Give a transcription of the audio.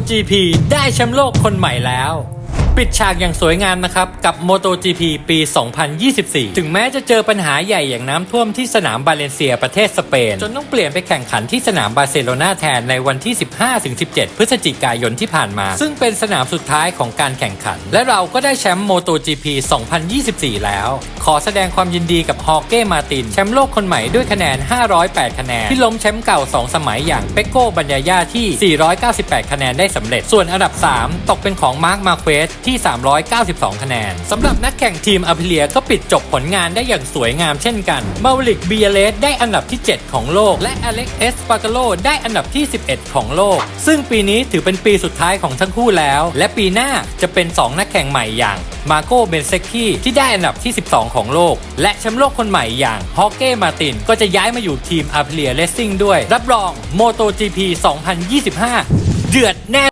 MotoGP ได้แชมป์โลกคนใหม่แล้ว ปิดฉากอย่างสวยงามนะครับ กับ MotoGP ปี 2024 ถึงแม้จะเจอปัญหาใหญ่อย่างน้ำท่วมที่สนามบาเลนเซียประเทศสเปน จนต้องเปลี่ยนไปแข่งขันที่สนามบาร์เซโลนาแทนในวันที่ 15-17 พฤศจิกายนที่ผ่านมา ซึ่งเป็นสนามสุดท้ายของการแข่งขัน และเราก็ได้แชมป์ MotoGP 2024 แล้ว ขอแสดงความยินดีกับฮอเก้มาติน แชมป์โลกคนใหม่ด้วยคะแนน 508 คะแนน ที่ล้มแชมป์เก่า 2 สมัยอย่างเปโก้บัญญาญาที่ 498 คะแนนได้สำเร็จ ส่วนอันดับ 3 ตกเป็นของมาร์คมาเควสที่ที่ 392 คะแนนสำหรับนักแข่งทีมอ p ิเลียก็ปิดจบผลงานได้อย่างสวยงามเช่นกันมาลิกเบียเลสได้อันดับที่ 7 ของโลก และอเล็กเอสปาโกโลได้อันดับที่ 11 ของโลก ซึ่งปีนี้ถือเป็นปีสุดท้ายของทั้งคู่แล้ว และปีหน้าจะเป็น 2 นักแข่งใหม่อย่างมาโกเบนเซกี้ที่ได้อันดับที่ 12 ของโลก และแชมป์โลกคนใหม่อย่างฮอกเก้มาตินก็จะย้ายมาอยู่ทีมอา p ิเลียเลสซิ่งด้วย รับรอง MotoGP 2025 เดือดแน่